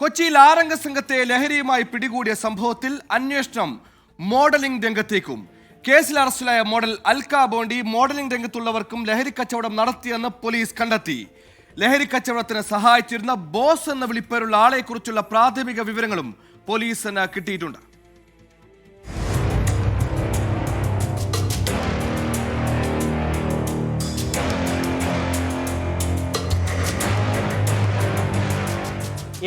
കൊച്ചിയിൽ ആറംഗ സംഘത്തെ ലഹരിയുമായി പിടികൂടിയ സംഭവത്തിൽ അന്വേഷണം മോഡലിംഗ് രംഗത്തേക്കും. കേസിൽ അറസ്റ്റിലായ മോഡൽ അൽക്ക ബോണ്ടി മോഡലിംഗ് രംഗത്തുള്ളവർക്കും ലഹരി കച്ചവടം നടത്തിയെന്ന് പോലീസ് കണ്ടെത്തി. ലഹരി കച്ചവടത്തിന് സഹായിച്ചിരുന്ന ബോസ് എന്ന വിളിപ്പേരുള്ള ആളെക്കുറിച്ചുള്ള പ്രാഥമിക വിവരങ്ങളും പോലീസിന് കിട്ടിയിട്ടുണ്ട്.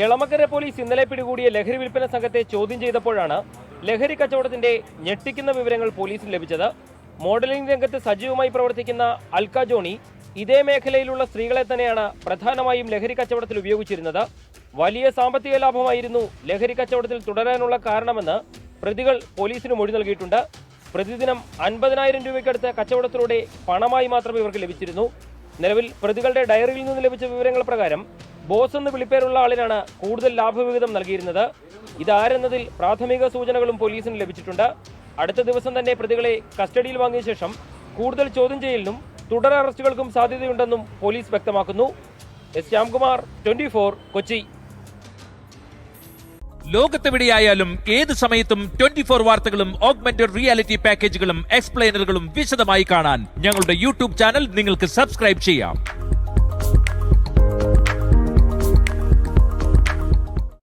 എളമക്കര പോലീസ് ഇന്നലെ പിടികൂടിയ ലഹരി വിൽപ്പന സംഘത്തെ ചോദ്യം ചെയ്തപ്പോഴാണ് ലഹരി കച്ചവടത്തിന്റെ ഞെട്ടിക്കുന്ന വിവരങ്ങൾ പോലീസിന് ലഭിച്ചത്. മോഡലിംഗ് രംഗത്ത് സജീവമായി പ്രവർത്തിക്കുന്ന അൽക്ക ജോണി ഇതേ മേഖലയിലുള്ള സ്ത്രീകളെ തന്നെയാണ് പ്രധാനമായും ലഹരി കച്ചവടത്തിൽ ഉപയോഗിച്ചിരുന്നത്. വലിയ സാമ്പത്തിക ലാഭമായിരുന്നു ലഹരി കച്ചവടത്തിൽ തുടരാനുള്ള കാരണമെന്ന് പ്രതികൾ പോലീസിന് മൊഴി നൽകിയിട്ടുണ്ട്. പ്രതിദിനം അൻപതിനായിരം രൂപയ്ക്കടുത്ത് കച്ചവടത്തിലൂടെ പണമായി മാത്രമേ ഇവർക്ക് ലഭിച്ചിരുന്നു. നിലവിൽ പ്രതികളുടെ ഡയറിയിൽ നിന്ന് ലഭിച്ച വിവരങ്ങൾ പ്രകാരം ബോസ് എന്ന് വിളിപ്പേരുള്ള ആളിനാണ് കൂടുതൽ ലാഭവിഹിതം നൽകിയിരുന്നത്. ഇതാരെന്നതിൽ പ്രാഥമിക സൂചനകളും പോലീസിന് ലഭിച്ചിട്ടുണ്ട്. അടുത്ത ദിവസം തന്നെ പ്രതികളെ കസ്റ്റഡിയിൽ വാങ്ങിയ ശേഷം കൂടുതൽ ചോദ്യം ചെയ്യലിനും തുടർ അറസ്റ്റുകൾക്കും സാധ്യതയുണ്ടെന്നും പോലീസ് വ്യക്തമാക്കുന്നു. S Shyamkumar twenty Kochi. ലോകത്തെവിടെയായാലും ഏത് സമയത്തും ട്വന്റി ഫോർ വാർത്തകളും ഓഗ്മെന്റഡ് റിയാലിറ്റി പാക്കേജുകളും എക്സ്പ്ലെയിനറുകളും വിശദമായി കാണാൻ ഞങ്ങളുടെ യൂട്യൂബ് ചാനൽ നിങ്ങൾക്ക് സബ്സ്ക്രൈബ് ചെയ്യാം.